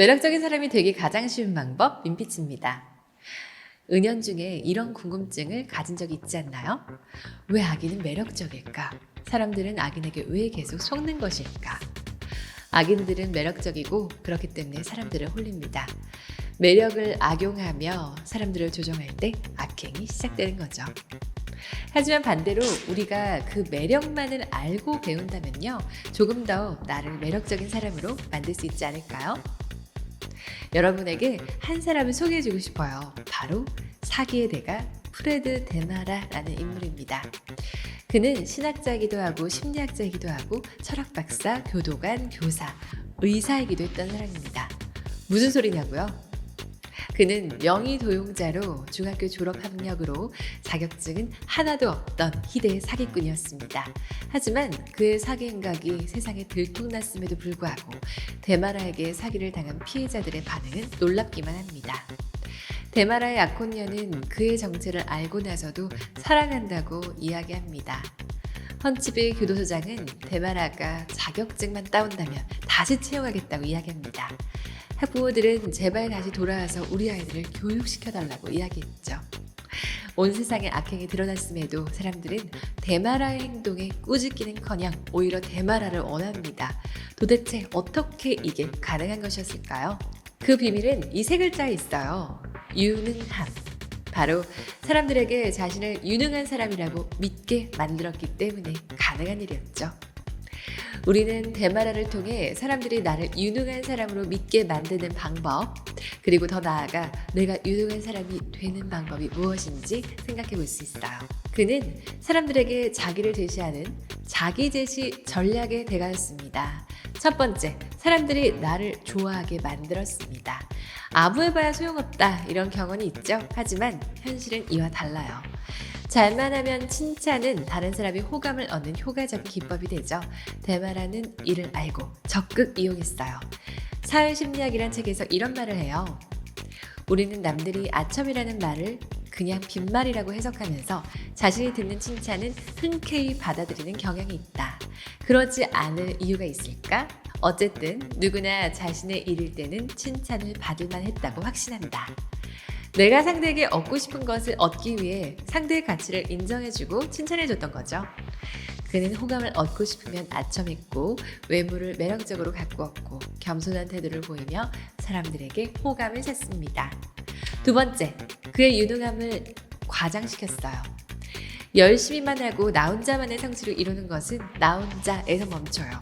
매력적인 사람이 되기 가장 쉬운 방법 민피치입니다. 은연 중에 이런 궁금증을 가진 적이 있지 않나요? 왜 아기는 매력적일까? 사람들은 아기에게 왜 계속 속는 것일까? 아기들은 매력적이고 그렇기 때문에 사람들을 홀립니다. 매력을 악용하며 사람들을 조종할 때 악행이 시작되는 거죠. 하지만 반대로 우리가 그 매력만을 알고 배운다면요. 조금 더 나를 매력적인 사람으로 만들 수 있지 않을까요? 여러분에게 한 사람을 소개해주고 싶어요. 바로 사기의 대가 프레드 데마라라는 인물입니다. 그는 신학자이기도 하고 심리학자이기도 하고 철학 박사, 교도관, 교사, 의사이기도 했던 사람입니다. 무슨 소리냐고요? 그는 명의 도용자로 중학교 졸업 학력으로 자격증은 하나도 없던 희대의 사기꾼이었습니다. 하지만 그의 사기 행각이 세상에 들통났음에도 불구하고 데마라에게 사기를 당한 피해자들의 반응은 놀랍기만 합니다. 데마라의 아콘녀는 그의 정체를 알고 나서도 사랑한다고 이야기합니다. 헌치빌 교도소장은 데마라가 자격증만 따온다면 다시 채용하겠다고 이야기합니다. 학부모들은 제발 다시 돌아와서 우리 아이들을 교육시켜달라고 이야기했죠. 온 세상에 악행이 드러났음에도 사람들은 데마라의 행동에 꾸짖기는커녕 오히려 데마라를 원합니다. 도대체 어떻게 이게 가능한 것이었을까요? 그 비밀은 이 세 글자에 있어요. 유능함. 바로 사람들에게 자신을 유능한 사람이라고 믿게 만들었기 때문에 가능한 일이었죠. 우리는 대마라를 통해 사람들이 나를 유능한 사람으로 믿게 만드는 방법, 그리고 더 나아가 내가 유능한 사람이 되는 방법이 무엇인지 생각해 볼 수 있어요. 그는 사람들에게 자기를 제시하는 자기 제시 전략의 대가였습니다. 첫 번째, 사람들이 나를 좋아하게 만들었습니다. 아부해봐야 소용없다 이런 경험이 있죠. 하지만 현실은 이와 달라요. 잘만 하면 칭찬은 다른 사람이 호감을 얻는 효과적인 기법이 되죠. 대마라는 이를 알고 적극 이용했어요. 사회심리학이란 책에서 이런 말을 해요. 우리는 남들이 아첨이라는 말을 그냥 빈말이라고 해석하면서 자신이 듣는 칭찬은 흔쾌히 받아들이는 경향이 있다. 그러지 않을 이유가 있을까? 어쨌든 누구나 자신의 일일 때는 칭찬을 받을 만 했다고 확신한다. 내가 상대에게 얻고 싶은 것을 얻기 위해 상대의 가치를 인정해주고 칭찬해줬던 거죠. 그는 호감을 얻고 싶으면 아첨했고 외모를 매력적으로 가꾸었고 겸손한 태도를 보이며 사람들에게 호감을 샀습니다. 두 번째, 그의 유능함을 과장시켰어요. 열심히만 하고 나 혼자만의 성취를 이루는 것은 나 혼자에서 멈춰요.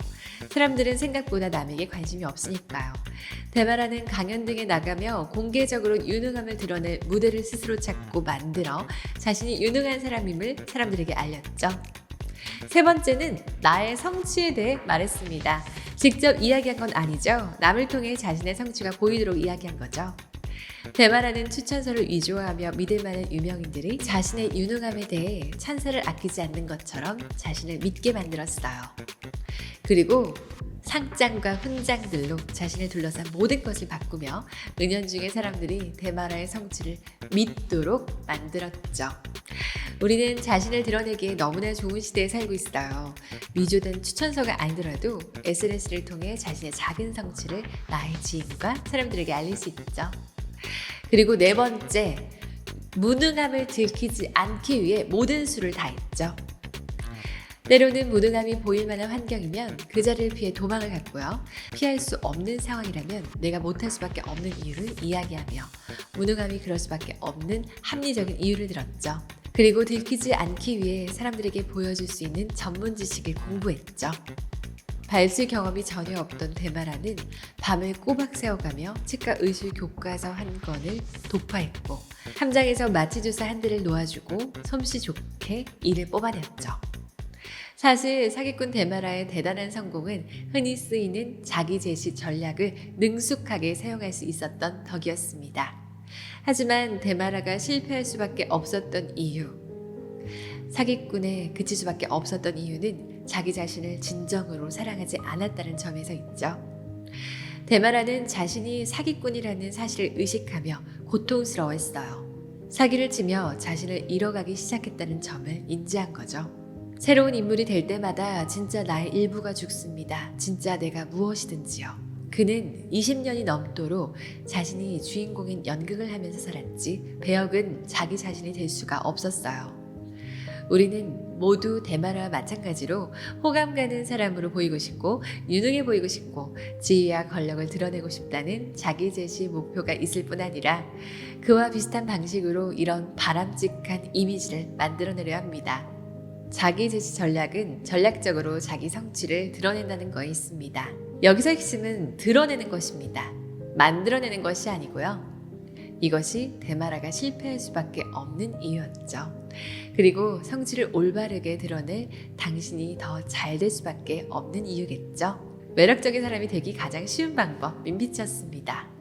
사람들은 생각보다 남에게 관심이 없으니까요. 대마라는 강연 등에 나가며 공개적으로 유능함을 드러낼 무대를 스스로 찾고 만들어 자신이 유능한 사람임을 사람들에게 알렸죠. 세 번째는 나의 성취에 대해 말했습니다. 직접 이야기한 건 아니죠. 남을 통해 자신의 성취가 보이도록 이야기한 거죠. 대마라는 추천서를 위조하며 믿을 만한 유명인들이 자신의 유능함에 대해 찬사를 아끼지 않는 것처럼 자신을 믿게 만들었어요. 그리고 상장과 훈장들로 자신을 둘러싼 모든 것을 바꾸며 은연중에 사람들이 대마라의 성취를 믿도록 만들었죠. 우리는 자신을 드러내기에 너무나 좋은 시대에 살고 있어요. 위조된 추천서가 아니더라도 SNS를 통해 자신의 작은 성취를 나의 지인과 사람들에게 알릴 수 있죠. 그리고 네 번째, 무능함을 들키지 않기 위해 모든 수를 다했죠. 때로는 무능함이 보일 만한 환경이면 그 자리를 피해 도망을 갔고요. 피할 수 없는 상황이라면 내가 못할 수밖에 없는 이유를 이야기하며 무능함이 그럴 수밖에 없는 합리적인 이유를 들었죠. 그리고 들키지 않기 위해 사람들에게 보여줄 수 있는 전문 지식을 공부했죠. 발수 경험이 전혀 없던 대마라는 밤을 꼬박 새워가며 치과 의술 교과서 한 권을 도파했고 함장에서 마취 주사 한 대를 놓아주고 솜씨 좋게 이를 뽑아냈죠. 사실 사기꾼 데마라의 대단한 성공은 흔히 쓰이는 자기 제시 전략을 능숙하게 사용할 수 있었던 덕이었습니다. 하지만 데마라가 실패할 수밖에 없었던 이유, 사기꾼에 그칠 수밖에 없었던 이유는 자기 자신을 진정으로 사랑하지 않았다는 점에서 있죠. 데마라는 자신이 사기꾼이라는 사실을 의식하며 고통스러워했어요. 사기를 치며 자신을 잃어가기 시작했다는 점을 인지한 거죠. 새로운 인물이 될 때마다 진짜 나의 일부가 죽습니다. 진짜 내가 무엇이든지요. 그는 20년이 넘도록 자신이 주인공인 연극을 하면서 살았지 배역은 자기 자신이 될 수가 없었어요. 우리는 모두 대마라와 마찬가지로 호감 가는 사람으로 보이고 싶고 유능해 보이고 싶고 지위와 권력을 드러내고 싶다는 자기 제시 목표가 있을 뿐 아니라 그와 비슷한 방식으로 이런 바람직한 이미지를 만들어내려 합니다. 자기 제시 전략은 전략적으로 자기 성취를 드러낸다는 거에 있습니다. 여기서 핵심은 드러내는 것입니다. 만들어내는 것이 아니고요. 이것이 대마라가 실패할 수밖에 없는 이유였죠. 그리고 성취를 올바르게 드러낼 당신이 더 잘 될 수밖에 없는 이유겠죠. 매력적인 사람이 되기 가장 쉬운 방법 민빛이었습니다.